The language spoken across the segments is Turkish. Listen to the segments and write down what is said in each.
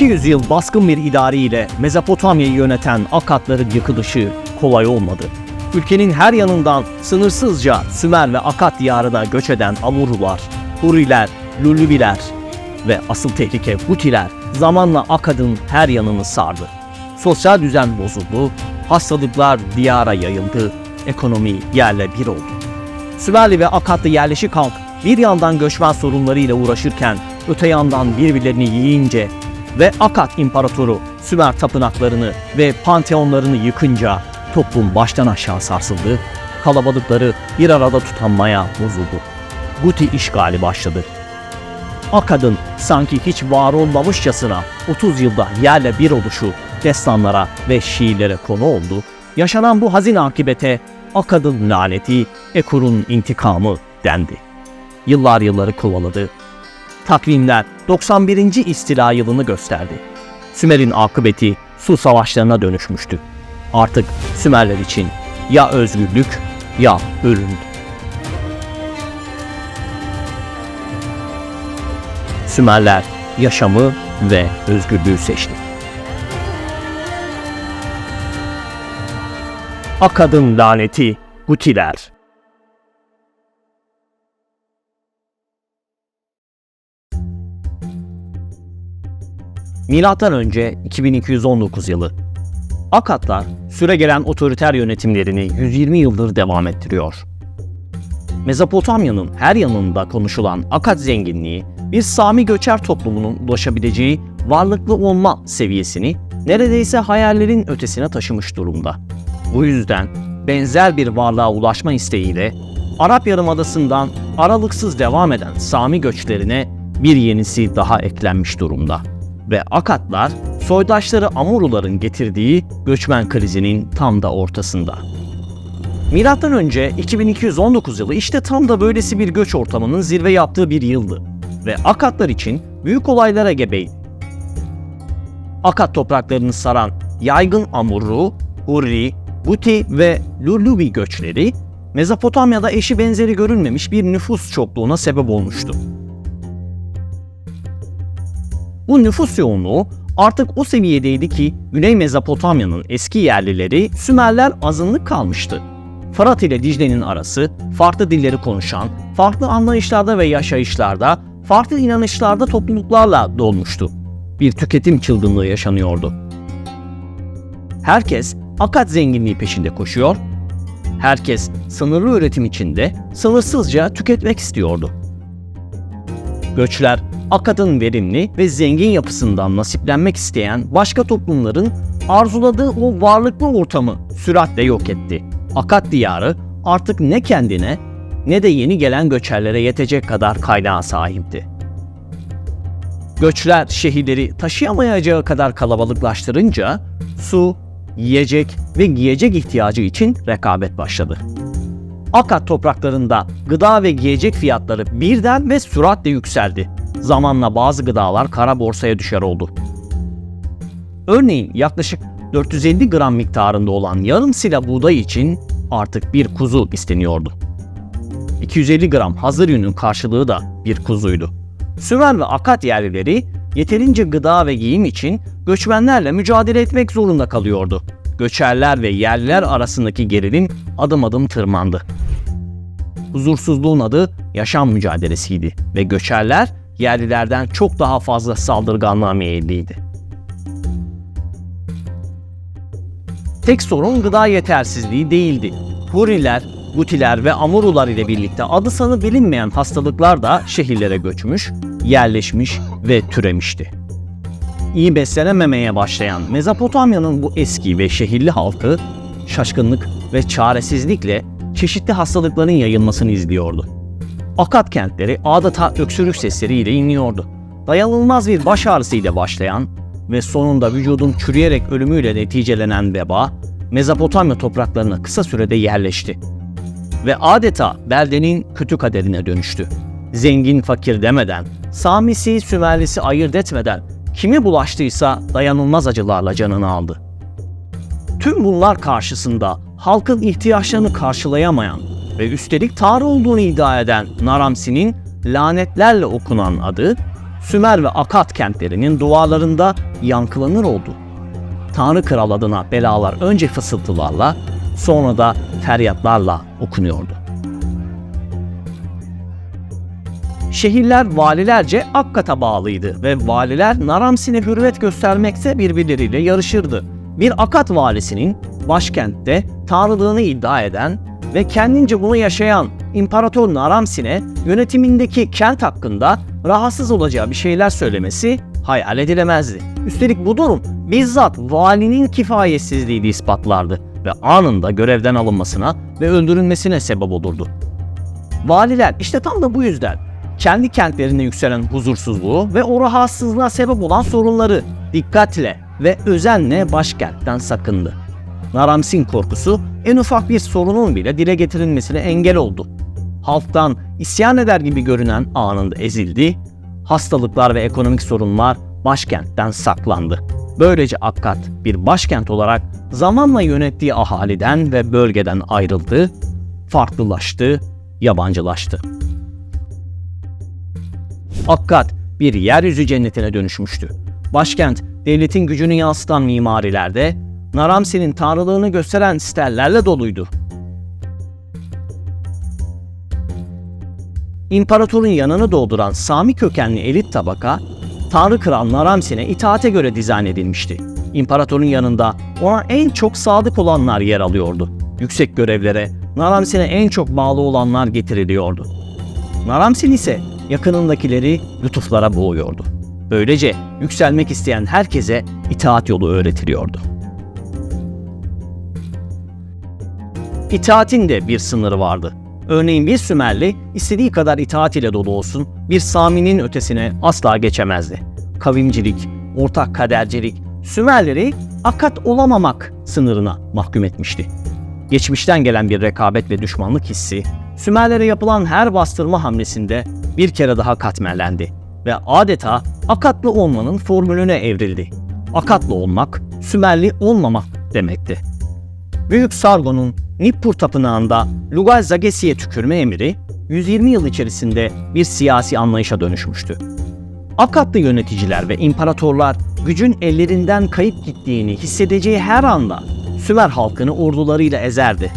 200 yıl baskın bir idariyle Mezopotamya'yı yöneten Akatların yıkılışı kolay olmadı. Ülkenin her yanından sınırsızca Sümer ve Akat diyarına göç eden Amurlular, Huriler, Lullubiler ve asıl tehlike Hutiler zamanla Akad'ın her yanını sardı. Sosyal düzen bozuldu, hastalıklar diyara yayıldı, ekonomi yerle bir oldu. Sümerli ve Akatlı yerleşik halk bir yandan göçmen sorunlarıyla uğraşırken öte yandan birbirlerini yiyince ve Akat İmparatoru Sümer tapınaklarını ve panteonlarını yıkınca toplum baştan aşağı sarsıldı, kalabalıkları bir arada tutan maya bozuldu. Guti işgali başladı. Akad'ın sanki hiç var olmamışçasına 30 yılda yerle bir oluşu destanlara ve şiirlere konu oldu. Yaşanan bu hazin akibete Akad'ın laneti, Ekur'un intikamı dendi. Yıllar yılları kovaladı. Takvimler 91. istila yılını gösterdi. Sümer'in akıbeti su savaşlarına dönüşmüştü. Artık Sümerler için ya özgürlük ya ölümdü. Sümerler yaşamı ve özgürlüğü seçti. Akad'ın laneti Hutiler. Milattan önce 2219 yılı. Akatlar süregelen otoriter yönetimlerini 120 yıldır devam ettiriyor. Mezopotamya'nın her yanında konuşulan Akat zenginliği bir Sami göçer toplumunun ulaşabileceği varlıklı olma seviyesini neredeyse hayallerin ötesine taşımış durumda. Bu yüzden benzer bir varlığa ulaşma isteğiyle Arap Yarımadası'ndan aralıksız devam eden Sami göçlerine bir yenisi daha eklenmiş durumda. Ve Akatlar soydaşları Amuruların getirdiği göçmen krizinin tam da ortasında. Milattan önce 2219 yılı işte tam da böylesi bir göç ortamının zirve yaptığı bir yıldı ve Akatlar için büyük olaylara gebeydi. Akat topraklarını saran yaygın Amurru, Hurri, Guti ve Lullubi göçleri Mezopotamya'da eşi benzeri görülmemiş bir nüfus çokluğuna sebep olmuştu. Bu nüfus yoğunluğu artık o seviyedeydi ki Güney Mezopotamya'nın eski yerlileri Sümerler azınlık kalmıştı. Fırat ile Dicle'nin arası farklı dilleri konuşan, farklı anlayışlarda ve yaşayışlarda, farklı inanışlarda topluluklarla dolmuştu. Bir tüketim çılgınlığı yaşanıyordu. Herkes akat zenginliği peşinde koşuyor, herkes sınırlı üretim içinde sınırsızca tüketmek istiyordu. Göçler akadın verimli ve zengin yapısından nasiplenmek isteyen başka toplumların arzuladığı o varlıklı ortamı süratle yok etti. Akat diyarı artık ne kendine ne de yeni gelen göçerlere yetecek kadar kaynağa sahipti. Göçler şehirleri taşıyamayacağı kadar kalabalıklaştırınca su, yiyecek ve giyecek ihtiyacı için rekabet başladı. Akat topraklarında gıda ve giyecek fiyatları birden ve süratle yükseldi. Zamanla bazı gıdalar kara borsaya düşer oldu. Örneğin yaklaşık 450 gram miktarında olan yarım sila buğday için artık bir kuzu isteniyordu. 250 gram hazır yünün karşılığı da bir kuzuydu. Sümer ve Akat yerlileri yeterince gıda ve giyim için göçmenlerle mücadele etmek zorunda kalıyordu. Göçerler ve yerliler arasındaki gerilim adım adım tırmandı. Huzursuzluğun adı yaşam mücadelesiydi ve göçerler yerlilerden çok daha fazla saldırganlığa meyilliydi. Tek sorun gıda yetersizliği değildi. Huriler, Gutiler ve Amurular ile birlikte adı sanı bilinmeyen hastalıklar da şehirlere göçmüş, yerleşmiş ve türemişti. İyi beslenememeye başlayan Mezopotamya'nın bu eski ve şehirli halkı şaşkınlık ve çaresizlikle çeşitli hastalıkların yayılmasını izliyordu. Akat kentleri adeta öksürük sesleriyle inliyordu. Dayanılmaz bir baş ağrısıyla başlayan ve sonunda vücudun çürüyerek ölümüyle neticelenen veba, Mezopotamya topraklarına kısa sürede yerleşti. Ve adeta beldenin kötü kaderine dönüştü. Zengin fakir demeden, Samisi Sümerlisi ayırt etmeden kimi bulaştıysa dayanılmaz acılarla canını aldı. Tüm bunlar karşısında halkın ihtiyaçlarını karşılayamayan ve üstelik Tanrı olduğunu iddia eden Naramsi'nin lanetlerle okunan adı Sümer ve Akat kentlerinin dualarında yankılanır oldu. Tanrı Kral adına belalar önce fısıltılarla, sonra da feryatlarla okunuyordu. Şehirler valilerce Akkat'a bağlıydı ve valiler Naramsin'e hürmet göstermekte birbirleriyle yarışırdı. Bir Akat valisinin başkentte tanrılığını iddia eden ve kendince bunu yaşayan İmparator Naramsin'e yönetimindeki kent hakkında rahatsız olacağı bir şeyler söylemesi hayal edilemezdi. Üstelik bu durum bizzat valinin kifayetsizliğini ispatlardı ve anında görevden alınmasına ve öldürülmesine sebep olurdu. Valiler işte tam da bu yüzden kendi kentlerinde yükselen huzursuzluğu ve o rahatsızlığa sebep olan sorunları dikkatle ve özenle başkentten sakındı. Naramsin korkusu en ufak bir sorunun bile dile getirilmesine engel oldu. Halktan isyan eder gibi görünen anında ezildi, hastalıklar ve ekonomik sorunlar başkentten saklandı. Böylece Akkad bir başkent olarak zamanla yönettiği ahaliden ve bölgeden ayrıldı, farklılaştı, yabancılaştı. Akkad bir yeryüzü cennetine dönüşmüştü. Başkent devletin gücünü yansıtan mimarilerde, Naramsin'in tanrılığını gösteren sterlerle doluydu. İmparatorun yanını dolduran Sami kökenli elit tabaka, Tanrı Kral Naramsin'e itaate göre dizayn edilmişti. İmparatorun yanında ona en çok sadık olanlar yer alıyordu. Yüksek görevlere Naramsin'e en çok bağlı olanlar getiriliyordu. Naramsin ise yakınındakileri lütuflara boğuyordu. Böylece yükselmek isteyen herkese itaat yolu öğretiliyordu. İtaatin de bir sınırı vardı. Örneğin bir Sümerli istediği kadar itaat ile dolu olsun bir Sami'nin ötesine asla geçemezdi. Kavimcilik, ortak kadercilik Sümerleri akat olamamak sınırına mahkum etmişti. Geçmişten gelen bir rekabet ve düşmanlık hissi Sümerlere yapılan her bastırma hamlesinde bir kere daha katmerlendi ve adeta akatlı olmanın formülüne evrildi. Akatlı olmak, Sümerli olmamak demekti. Büyük Sargon'un Nippur Tapınağı'nda Lugal Zagesi'ye tükürme emri 120 yıl içerisinde bir siyasi anlayışa dönüşmüştü. Akatlı yöneticiler ve imparatorlar gücün ellerinden kayıp gittiğini hissedeceği her anda Sümer halkını ordularıyla ezerdi.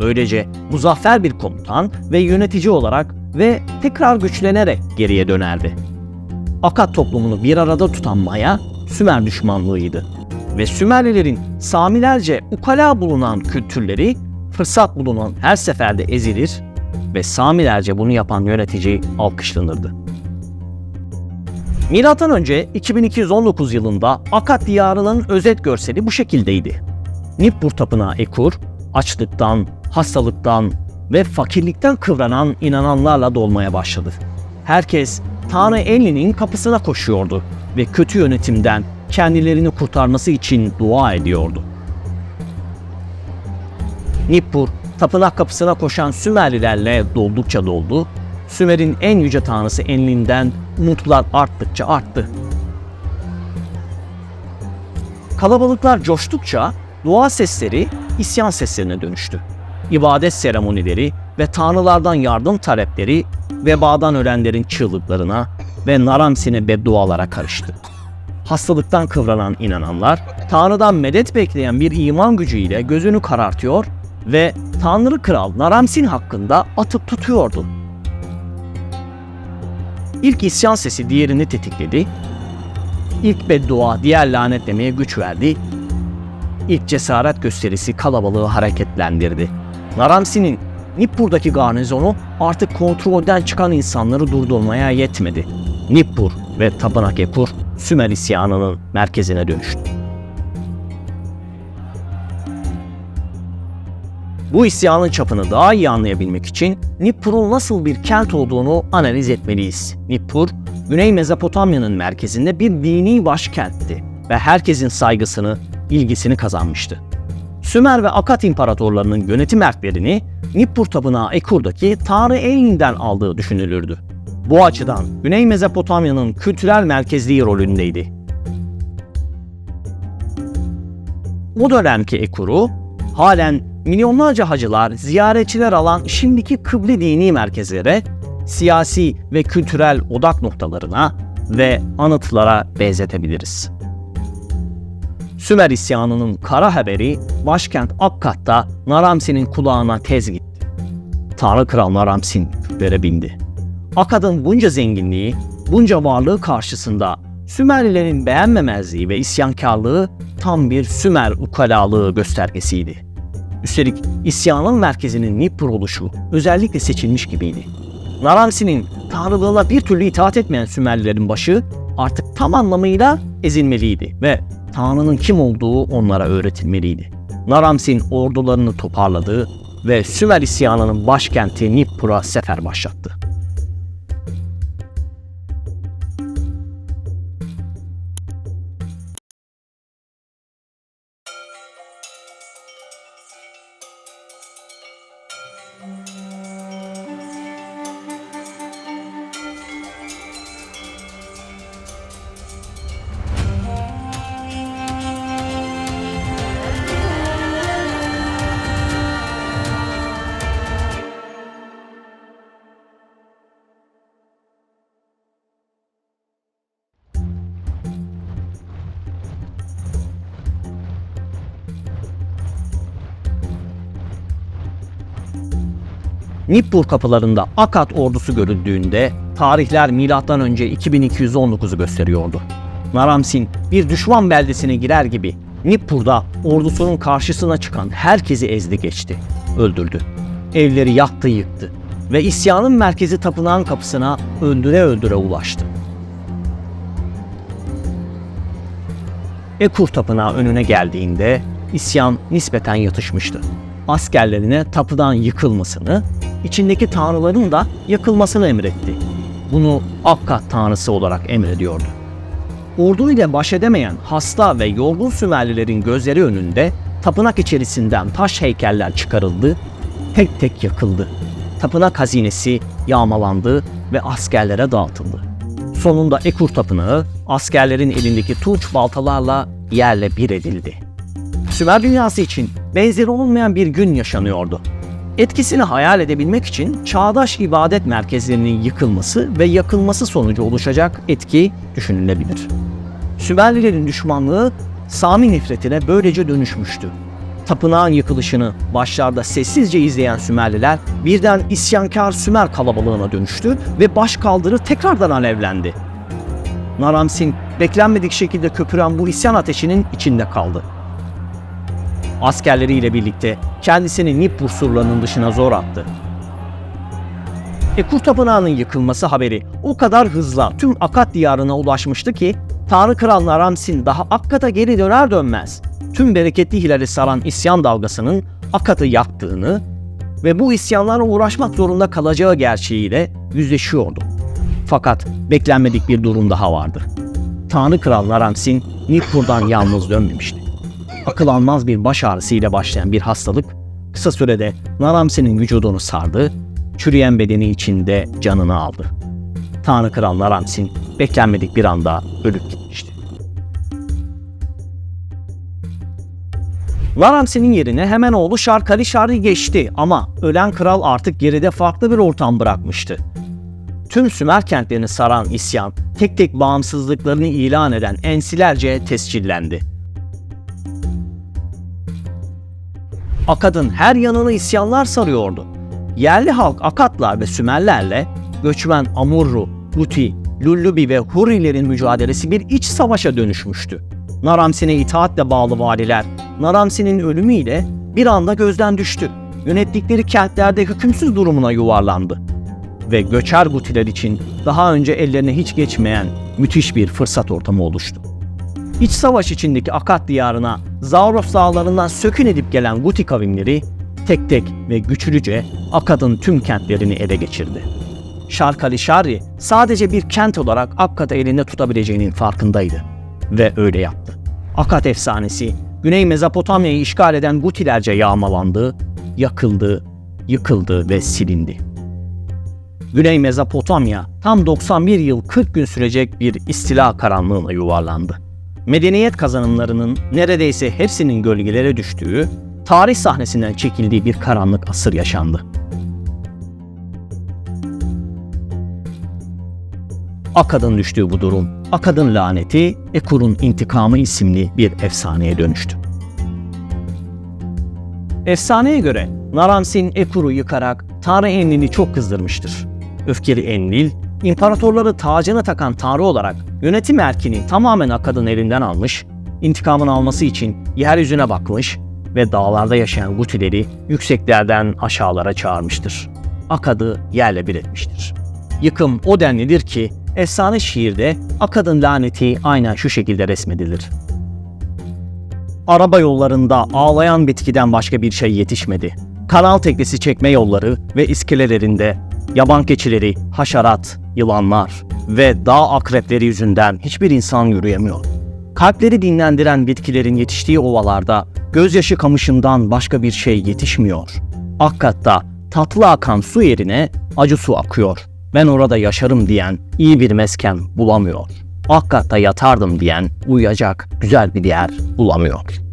Böylece muzaffer bir komutan ve yönetici olarak ve tekrar güçlenerek geriye dönerdi. Akat toplumunu bir arada tutan maya Sümer düşmanlığıydı ve Sümerlilerin Samilerce ukala bulunan kültürleri fırsat bulunan her seferde ezilir ve Samilerce bunu yapan yönetici alkışlanırdı. Milattan önce 2219 yılında Akat diyarının özet görseli bu şekildeydi. Nippur tapınağı Ekur, açlıktan, hastalıktan ve fakirlikten kıvranan inananlarla dolmaya başladı. Herkes Tanrı Enli'nin kapısına koşuyordu ve kötü yönetimden kendilerini kurtarması için dua ediyordu. Nippur, tapınak kapısına koşan Sümerlilerle doldukça doldu, Sümer'in en yüce tanrısı Enlin'den umutlar arttıkça arttı. Kalabalıklar coştukça dua sesleri isyan seslerine dönüştü. İbadet seremonileri ve tanrılardan yardım talepleri vebadan ölenlerin çığlıklarına ve Naramsin'e beddualara karıştı. Hastalıktan kıvranan inananlar, Tanrı'dan medet bekleyen bir iman gücüyle gözünü karartıyor ve Tanrı Kral Naramsin hakkında atıp tutuyordu. İlk isyan sesi diğerini tetikledi. İlk beddua diğer lanetlemeye güç verdi. İlk cesaret gösterisi kalabalığı hareketlendirdi. Naramsin'in Nippur'daki garnizonu artık kontrolden çıkan insanları durdurmaya yetmedi. Nippur ve Tapınak Ekur Sümer isyanının merkezine dönüştü. Bu isyanın çapını daha iyi anlayabilmek için Nippur'un nasıl bir kent olduğunu analiz etmeliyiz. Nippur, Güney Mezopotamya'nın merkezinde bir dini başkentti ve herkesin saygısını, ilgisini kazanmıştı. Sümer ve Akat imparatorlarının yönetim erklerini Nippur tapınağı Ekur'daki Tanrı Enlin'den aldığı düşünülürdü. Bu açıdan Güney Mezopotamya'nın kültürel merkezliği rolündeydi. O dönemki Ekur'u halen milyonlarca hacılar, ziyaretçiler alan şimdiki kıble dini merkezlere, siyasi ve kültürel odak noktalarına, ve anıtlara benzetebiliriz. Sümer isyanının kara haberi başkent Akkad'da Naramsin'in kulağına tez gitti. Tanrı Kral Naramsin küplere bindi. Akkad'ın bunca zenginliği, bunca varlığı karşısında Sümerlilerin beğenmemezliği ve isyankarlığı tam bir Sümer ukalalığı göstergesiydi. Üstelik isyanın merkezinin Nippur oluşu özellikle seçilmiş gibiydi. Naramsin'in tanrılığına bir türlü itaat etmeyen Sümerlilerin başı artık tam anlamıyla ezilmeliydi ve Tanrı'nın kim olduğu onlara öğretilmeliydi. Naramsin ordularını toparladı ve Sümer isyanının başkenti Nippur'a sefer başlattı. Nippur kapılarında Akkad ordusu görüldüğünde tarihler M.Ö. 2219'u gösteriyordu. Naramsin bir düşman beldesine girer gibi Nippur'da ordusunun karşısına çıkan herkesi ezdi geçti, öldürdü. Evleri yaktı yıktı ve isyanın merkezi tapınağın kapısına öldüre öldüre ulaştı. Ekur tapınağı önüne geldiğinde isyan nispeten yatışmıştı. Askerlerine tapınağın yıkılmasını, içindeki tanrıların da yakılmasını emretti. Bunu Akkad tanrısı olarak emrediyordu. Ordu ile baş edemeyen hasta ve yorgun Sümerlilerin gözleri önünde tapınak içerisinden taş heykeller çıkarıldı, tek tek yakıldı. Tapınak hazinesi yağmalandı ve askerlere dağıtıldı. Sonunda Ekur Tapınağı askerlerin elindeki tunç baltalarla yerle bir edildi. Sümer dünyası için benzeri olmayan bir gün yaşanıyordu. Etkisini hayal edebilmek için çağdaş ibadet merkezlerinin yıkılması ve yakılması sonucu oluşacak etki düşünülebilir. Sümerlilerin düşmanlığı Sami nefretine böylece dönüşmüştü. Tapınağın yıkılışını başlarda sessizce izleyen Sümerliler birden isyankar Sümer kalabalığına dönüştü ve baş kaldırı tekrardan alevlendi. Naramsin beklenmedik şekilde köpüren bu isyan ateşinin içinde kaldı. Askerleriyle birlikte kendisini Nippur surlarının dışına zor attı. Ekur Tapınağı'nın yıkılması haberi o kadar hızla tüm Akkad diyarına ulaşmıştı ki Tanrı Kral Naramsin daha Akkad'a geri döner dönmez tüm bereketli hilali saran isyan dalgasının Akkad'ı yaktığını ve bu isyanlarla uğraşmak zorunda kalacağı gerçeğiyle yüzleşiyordu. Fakat beklenmedik bir durum daha vardı. Tanrı Kral Naramsin Nippur'dan yalnız dönmemişti. Akıl almaz bir baş ağrısıyla başlayan bir hastalık kısa sürede Naramsin'in vücudunu sardı, çürüyen bedeni içinde canını aldı. Tanrı Kral Naramsin beklenmedik bir anda ölüp gitmişti. Naramsin'in yerine hemen oğlu Şarkali Şari geçti ama ölen kral artık geride farklı bir ortam bırakmıştı. Tüm Sümer kentlerini saran isyan, tek tek bağımsızlıklarını ilan eden ensilerce tescillendi. Akad'ın her yanını isyanlar sarıyordu. Yerli halk Akatlar ve Sümerlerle göçmen Amurru, Guti, Lullubi ve Hurrilerin mücadelesi bir iç savaşa dönüşmüştü. Naramsin'e itaatle bağlı valiler, Naramsin'in ölümüyle bir anda gözden düştü. Yönettikleri kentlerde hükümsüz durumuna yuvarlandı. Ve göçer Gutiler için daha önce ellerine hiç geçmeyen müthiş bir fırsat ortamı oluştu. İç savaş içindeki Akat diyarına Zavros dağlarından sökün edip gelen Guti kavimleri tek tek ve güçlüce Akkad'ın tüm kentlerini ele geçirdi. Şarkali Şarri sadece bir kent olarak Akkad'ı elinde tutabileceğinin farkındaydı ve öyle yaptı. Akkad efsanesi Güney Mezopotamya'yı işgal eden Gutilerce yağmalandı, yakıldı, yıkıldı ve silindi. Güney Mezopotamya tam 91 yıl 40 gün sürecek bir istila karanlığına yuvarlandı. Medeniyet kazanımlarının neredeyse hepsinin gölgelere düştüğü, tarih sahnesinden çekildiği bir karanlık asır yaşandı. Akad'ın düştüğü bu durum, Akad'ın laneti, Ekur'un intikamı isimli bir efsaneye dönüştü. Efsaneye göre Naram-Sin Ekur'u yıkarak Tanrı Enlil'i çok kızdırmıştır. Öfkeli Enlil, imparatorları tacına takan tanrı olarak yönetim erkini tamamen Akkad'ın elinden almış, intikamını alması için yeryüzüne bakmış ve dağlarda yaşayan Gutileri yükseklerden aşağılara çağırmıştır. Akkad'ı yerle bir etmiştir. Yıkım o denlidir ki efsane şiirde Akkad'ın laneti aynen şu şekilde resmedilir. Araba yollarında ağlayan bitkiden başka bir şey yetişmedi. Kanal teknesi çekme yolları ve iskelelerinde yaban keçileri, haşerat, yılanlar ve dağ akrepleri yüzünden hiçbir insan yürüyemiyor. Kalpleri dinlendiren bitkilerin yetiştiği ovalarda gözyaşı kamışından başka bir şey yetişmiyor. Akkad'da tatlı akan su yerine acı su akıyor. Ben orada yaşarım diyen iyi bir mesken bulamıyor. Akkad'da yatardım diyen uyuyacak güzel bir yer bulamıyor.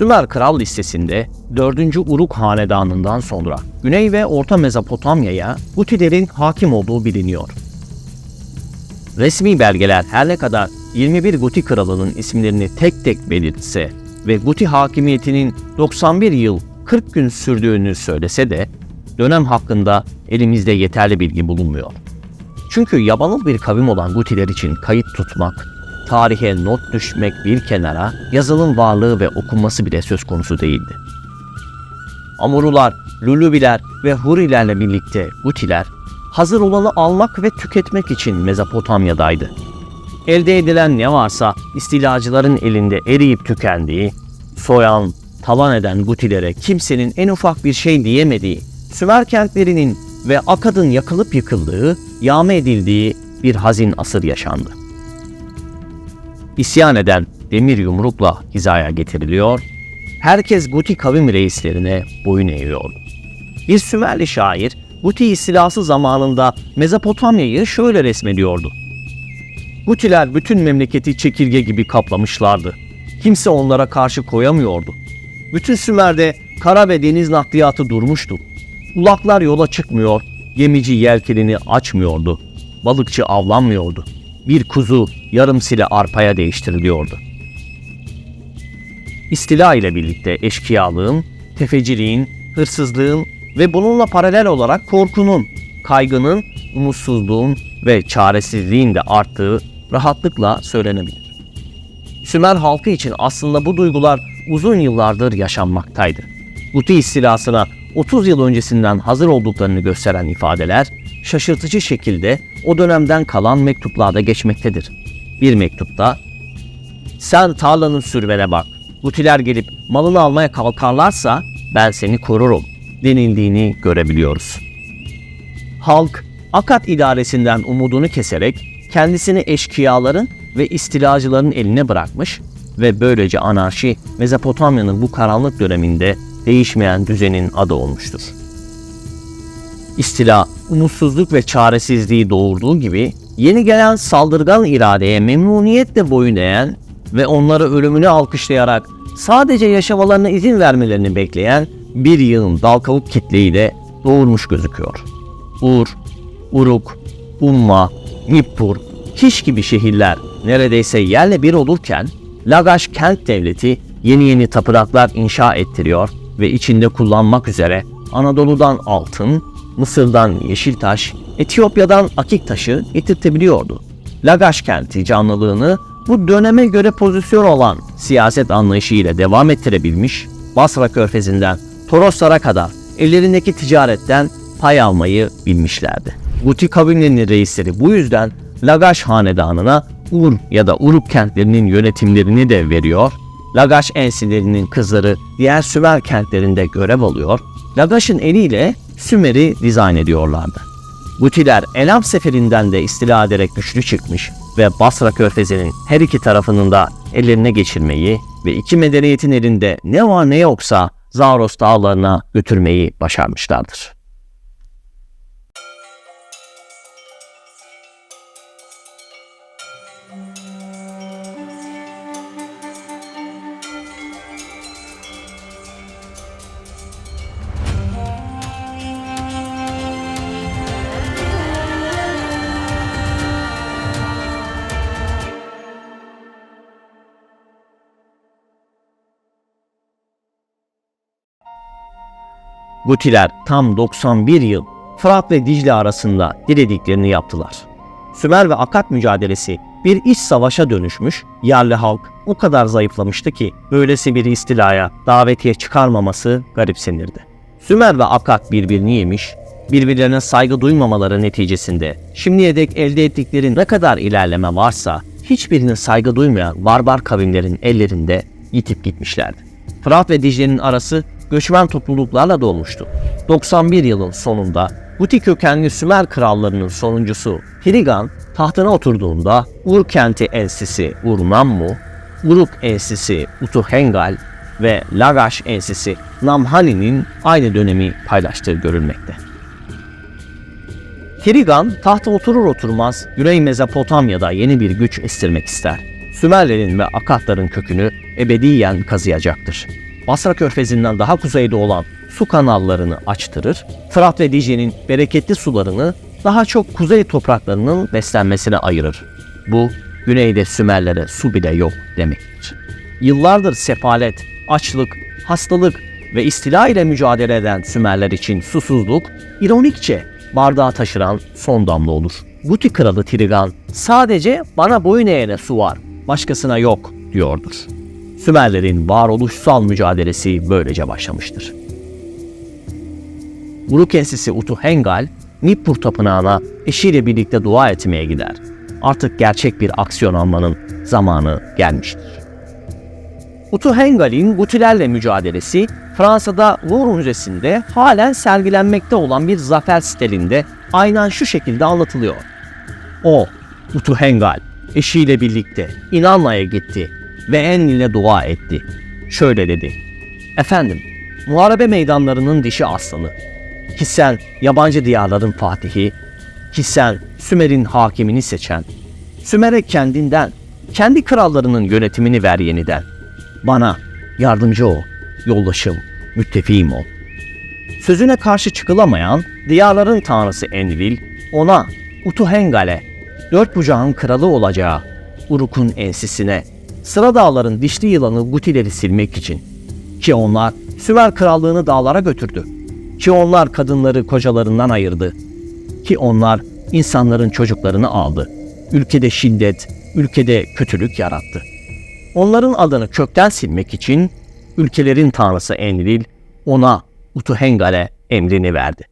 Sümer Kral listesinde 4. Uruk Hanedanı'ndan sonra Güney ve Orta Mezopotamya'ya Gutilerin hakim olduğu biliniyor. Resmi belgeler her ne kadar 21 Guti kralının isimlerini tek tek belirtse ve Guti hakimiyetinin 91 yıl 40 gün sürdüğünü söylese de dönem hakkında elimizde yeterli bilgi bulunmuyor. Çünkü yabanıl bir kavim olan Gutiler için kayıt tutmak, tarihe not düşmek bir kenara yazılım varlığı ve okunması bile söz konusu değildi. Amurular, Lulubiler ve Hurilerle birlikte Gutiler hazır olanı almak ve tüketmek için Mezopotamya'daydı. Elde edilen ne varsa istilacıların elinde eriyip tükendiği, soyan, talan eden Gutilere kimsenin en ufak bir şey diyemediği, Sümer kentlerinin ve Akad'ın yakılıp yıkıldığı, yağma edildiği bir hazin asır yaşandı. İsyan eden demir yumrukla hizaya getiriliyor, herkes Guti kavim reislerine boyun eğiyordu. Bir Sümerli şair Guti istilası zamanında Mezopotamya'yı şöyle resmediyordu. Gutiler bütün memleketi çekirge gibi kaplamışlardı. Kimse onlara karşı koyamıyordu. Bütün Sümer'de kara ve deniz nakliyatı durmuştu. Ulaklar yola çıkmıyor, gemici yelkenini açmıyordu. Balıkçı avlanmıyordu. Bir kuzu yarım sile arpaya değiştiriliyordu. İstila ile birlikte eşkıyalığın, tefeciliğin, hırsızlığın ve bununla paralel olarak korkunun, kaygının, umutsuzluğun ve çaresizliğin de arttığı rahatlıkla söylenebilir. Sümer halkı için aslında bu duygular uzun yıllardır yaşanmaktaydı. Guti istilasına 30 yıl öncesinden hazır olduklarını gösteren ifadeler şaşırtıcı şekilde o dönemden kalan mektuplarda geçmektedir. Bir mektupta sen tarlanın sürvene bak. Gutiler gelip malını almaya kalkarlarsa ben seni korurum denildiğini görebiliyoruz. Halk Akat idaresinden umudunu keserek kendisini eşkıyaların ve istilacıların eline bırakmış ve böylece anarşi Mezopotamya'nın bu karanlık döneminde değişmeyen düzenin adı olmuştur. İstila, umutsuzluk ve çaresizliği doğurduğu gibi yeni gelen saldırgan iradeye memnuniyetle boyun eğen ve onları ölümünü alkışlayarak sadece yaşamalarına izin vermelerini bekleyen bir yığın dal kavuk kitleyi de doğurmuş gözüküyor. Ur, Uruk, Umma, Nippur, Kiş gibi şehirler neredeyse yerle bir olurken Lagaş kent devleti yeni yeni tapınaklar inşa ettiriyor ve içinde kullanmak üzere Anadolu'dan altın, Mısır'dan yeşil taş, Etiyopya'dan akik taşı getirtebiliyordu. Lagaş kenti canlılığını bu döneme göre pozisyon olan siyaset anlayışı ile devam ettirebilmiş, Basra körfezinden Toroslara kadar ellerindeki ticaretten pay almayı bilmişlerdi. Guti kavimlerinin reisleri bu yüzden Lagaş hanedanına Ur ya da Uruk kentlerinin yönetimlerini de veriyor, Lagaş ensilerinin kızları diğer Sümer kentlerinde görev alıyor, Lagaş'ın eliyle Sümer'i dizayn ediyorlardı. Gutiler Elam seferinden de istila ederek güçlü çıkmış ve Basra körfezinin her iki tarafının da ellerine geçirmeyi ve iki medeniyetin elinde ne var ne yoksa Zaros dağlarına götürmeyi başarmışlardır. Gutiler tam 91 yıl Fırat ve Dicle arasında dilediklerini yaptılar. Sümer ve Akat mücadelesi bir iç savaşa dönüşmüş, yerli halk o kadar zayıflamıştı ki böylesi bir istilaya davetiye çıkarmaması garipsenirdi. Sümer ve Akat birbirini yemiş, birbirlerine saygı duymamaları neticesinde şimdiye dek elde ettikleri ne kadar ilerleme varsa hiçbirine saygı duymayan barbar kavimlerin ellerinde yitip gitmişlerdi. Fırat ve Dicle'nin arası göçmen topluluklarla dolmuştu. 91 yılın sonunda Guti kökenli Sümer krallarının sonuncusu Hirigan tahtına oturduğunda Ur kenti ensisi Urnammu, Uruk ensisi Utuhengal ve Lagash ensisi Namhani'nin aynı dönemi paylaştığı görülmekte. Hirigan tahta oturur oturmaz Güney Mezopotamya'da yeni bir güç estirmek ister. Sümerlerin ve Akatların kökünü ebediyen kazıyacaktır. Basra Körfezi'nden daha kuzeyde olan su kanallarını açtırır, Fırat ve Dicle'nin bereketli sularını daha çok kuzey topraklarının beslenmesine ayırır. Bu, güneyde Sümerlere su bile yok demektir. Yıllardır sefalet, açlık, hastalık ve istila ile mücadele eden Sümerler için susuzluk, ironikçe bardağı taşıran son damla olur. Guti kralı Trigan sadece bana boyun eğene su var, başkasına yok diyordur. Sümerlerin varoluşsal mücadelesi böylece başlamıştır. Uruk ensisi Utuhengal, Nippur tapınağına eşiyle birlikte dua etmeye gider. Artık gerçek bir aksiyon almanın zamanı gelmiştir. Utuhengal'in Gutilerle mücadelesi Fransa'da Louvre Müzesi'nde halen sergilenmekte olan bir zafer stelinde aynen şu şekilde anlatılıyor. O, Utuhengal, eşiyle birlikte İnanla'ya gitti ve Enlil'e dua etti. Şöyle dedi. Efendim, muharebe meydanlarının dişi aslanı. Ki sen yabancı diyarların fatihi, ki sen Sümer'in hakimini seçen, Sümer'e kendinden, kendi krallarının yönetimini ver yeniden. Bana yardımcı ol, yoldaşım, müttefiğim ol. Sözüne karşı çıkılamayan diyarların tanrısı Enlil, ona Utuhengal'e, dört bucağın kralı olacağı Uruk'un ensisine sıra dağların dişli yılanı Gutileri silmek için. Ki onlar Sümer krallığını dağlara götürdü. Ki onlar kadınları kocalarından ayırdı. Ki onlar insanların çocuklarını aldı. Ülkede şiddet, ülkede kötülük yarattı. Onların adını kökten silmek için ülkelerin tanrısı Enlil ona Utuhengal'e emrini verdi.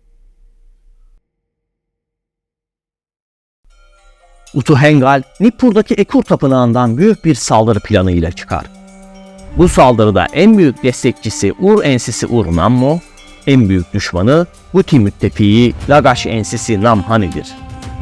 Utuhengal, Nippur'daki Ekur Tapınağı'ndan büyük bir saldırı planıyla çıkar. Bu saldırıda en büyük destekçisi Ur ensisi Ur Nammo, en büyük düşmanı Guti müttefiği Lagash ensisi Namhani'dir.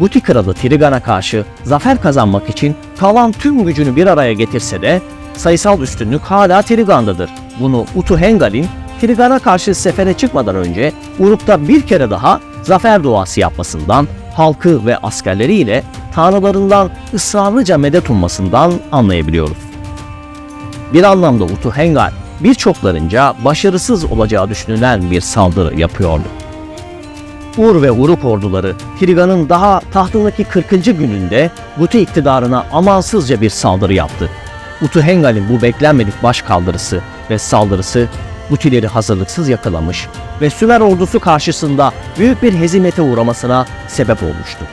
Guti kralı Trigan'a karşı zafer kazanmak için kalan tüm gücünü bir araya getirse de sayısal üstünlük hala Trigan'dadır. Bunu Utuhengal'in Trigan'a karşı sefere çıkmadan önce Uruk'ta bir kere daha zafer duası yapmasından, halkı ve askerleriyle tanrılarından ısrarlıca medet ummasından anlayabiliyoruz. Bir anlamda Utuhengal birçoklarınca başarısız olacağı düşünülen bir saldırı yapıyordu. Ur ve Uruk orduları Trigan'ın daha tahtındaki 40. gününde Guti iktidarına amansızca bir saldırı yaptı. Utuhengal'in bu beklenmedik baş kaldırısı ve saldırısı Gutileri hazırlıksız yakalamış ve Sümer ordusu karşısında büyük bir hezimete uğramasına sebep olmuştu.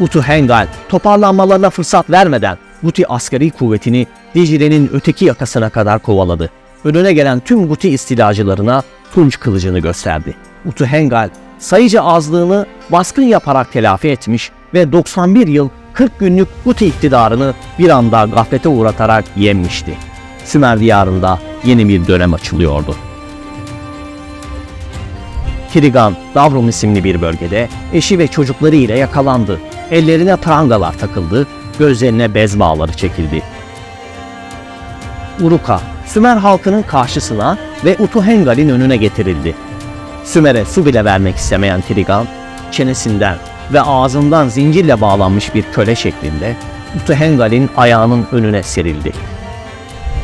Utuhengal toparlanmalarına fırsat vermeden Guti askeri kuvvetini Dicle'nin öteki yakasına kadar kovaladı. Önüne gelen tüm Guti istilacılarına tunç kılıcını gösterdi. Utuhengal sayıca azlığını baskın yaparak telafi etmiş ve 91 yıl 40 günlük Guti iktidarını bir anda gaflete uğratarak yenmişti. Sümer diyarında yeni bir dönem açılıyordu. Trigan, Davrum isimli bir bölgede eşi ve çocukları ile yakalandı. Ellerine prangalar takıldı, gözlerine bez bağları çekildi. Uruka, Sümer halkının karşısına ve Utuhengal'in önüne getirildi. Sümer'e su bile vermek istemeyen Trigan, çenesinden ve ağzından zincirle bağlanmış bir köle şeklinde Utuhengal'in ayağının önüne serildi.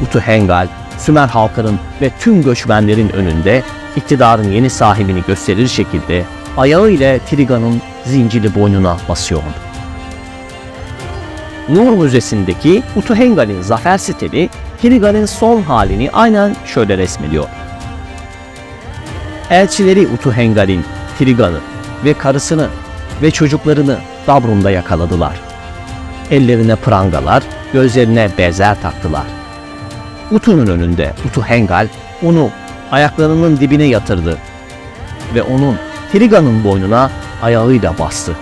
Utuhengal, Sümer halkının ve tüm göçmenlerin önünde iktidarın yeni sahibini gösterir şekilde ayağı ile Trigan'ın zincirli boynuna basıyordu. Nur Müzesi'ndeki Utuhengal'in zafer stili Trigan'ın son halini aynen şöyle resmediyor. Elçileri Utuhengal'in Trigan'ı ve karısını ve çocuklarını Dabrum'da yakaladılar. Ellerine prangalar, gözlerine bezer taktılar. Utu'nun önünde Utuhengal onu ayaklarının dibine yatırdı ve onun Triga'nın boynuna ayağıyla bastı.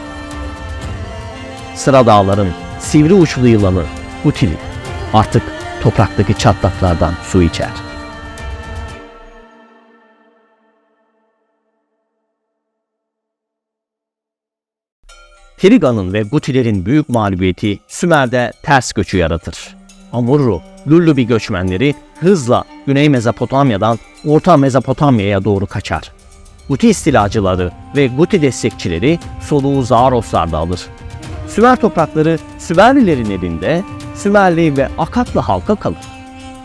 Sıra dağların sivri uçlu yılanı Utili artık topraktaki çatlaklardan su içer. Triga'nın ve Gutilerin büyük mağlubiyeti Sümer'de ters göçü yaratır. Amurru, Lullubi göçmenleri hızla Güney Mezopotamya'dan Orta Mezopotamya'ya doğru kaçar. Guti istilacıları ve Guti destekçileri soluğu Zaroslar'da alır. Sümer toprakları Sümerlilerin elinde Sümerli ve Akatlı halka kalır.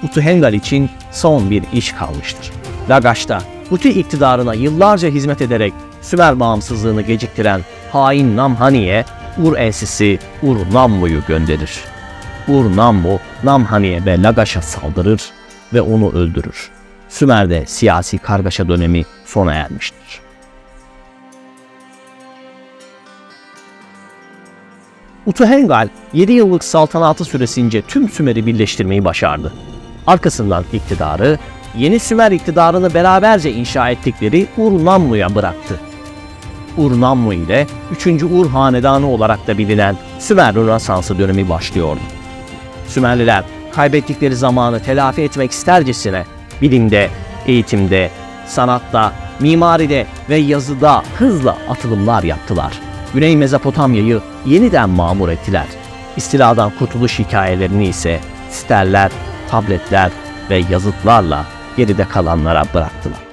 Utuhengal için son bir iş kalmıştır. Lagaş'ta Guti iktidarına yıllarca hizmet ederek Sümer bağımsızlığını geciktiren hain Namhani'ye Ur elçisi Ur Nammu'yu gönderir. Ur Nammu, Namhani'ye ve Lagaş'a saldırır ve onu öldürür. Sümer'de siyasi kargaşa dönemi sona ermiştir. Utuhengal 7 yıllık saltanatı süresince tüm Sümer'i birleştirmeyi başardı. Arkasından iktidarı yeni Sümer iktidarını beraberce inşa ettikleri Ur-Nammu'ya bıraktı. Ur-Nammu ile 3. Ur Hanedanı olarak da bilinen Sümer Rönesansı dönemi başlıyordu. Sümerliler kaybettikleri zamanı telafi etmek istercesine bilimde, eğitimde, sanatta, mimaride ve yazıda hızla atılımlar yaptılar. Güney Mezopotamya'yı yeniden mamur ettiler. İstiladan kurtuluş hikayelerini ise sterler, tabletler ve yazıtlarla geride kalanlara bıraktılar.